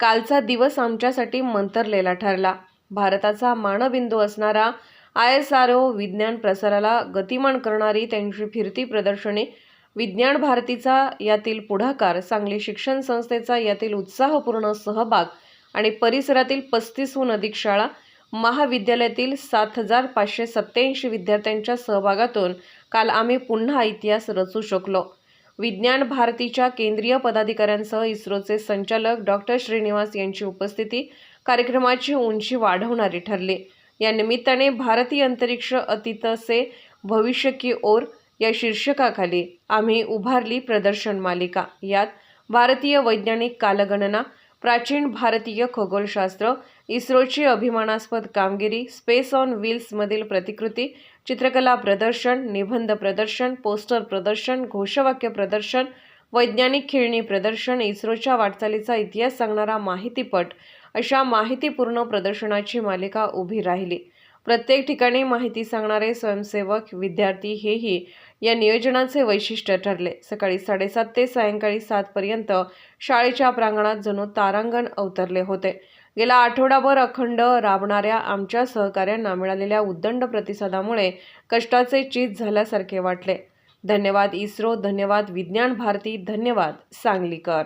कालचा दिवस आमच्यासाठी मंतरलेला ठरला. भारताचा मानबिंदू असणारा आय एस आर ओ विज्ञान प्रसाराला गतिमान करणारी त्यांची फिरती प्रदर्शने विज्ञान भारतीचा यातील पुढाकार सांगली शिक्षण संस्थेचा यातील उत्साहपूर्ण सहभाग आणि परिसरातील पस्तीसहून अधिक शाळा महाविद्यालयातील सात हजार पाचशे सत्याऐंशी विद्यार्थ्यांच्या सहभागातून काल आम्ही पुन्हा इतिहास रचू शकलो. विज्ञान भारतीच्या केंद्रीय पदाधिकाऱ्यांसह इस्रोचे संचालक डॉक्टर श्रीनिवास यांची उपस्थिती कार्यक्रमाची उंची वाढवणारी ठरली. या निमित्ताने भारतीय अंतरिक्ष अतितसे भविष्य की ओर या शीर्षकाखाली आम्ही उभारली प्रदर्शन मालिका. यात भारतीय वैज्ञानिक कालगणना प्राचीन भारतीय खगोलशास्त्र इस्रोची अभिमानास्पद कामगिरी स्पेस ऑन व्हील्समधील प्रतिकृती चित्रकला प्रदर्शन निबंध प्रदर्शन पोस्टर प्रदर्शन घोषवाक्य प्रदर्शन वैज्ञानिक खेळणी प्रदर्शन इस्रोच्या वाटचालीचा इतिहास सांगणारा माहितीपट अशा माहितीपूर्ण प्रदर्शनाची मालिका उभी राहिली. प्रत्येक ठिकाणी माहिती सांगणारे स्वयंसेवक विद्यार्थी हेही या नियोजनाचे वैशिष्ट्य ठरले. सकाळी साडेसात ते सायंकाळी सातपर्यंत शाळेच्या प्रांगणात जणू तारांगण अवतरले होते. गेला आठवडाभर अखंड राबणाऱ्या आमच्या सहकाऱ्यांना मिळालेल्या उद्दंड प्रतिसादामुळे कष्टाचे चीज झाल्यासारखे वाटले. धन्यवाद इस्रो धन्यवाद विज्ञान भारती धन्यवाद सांगलीकर.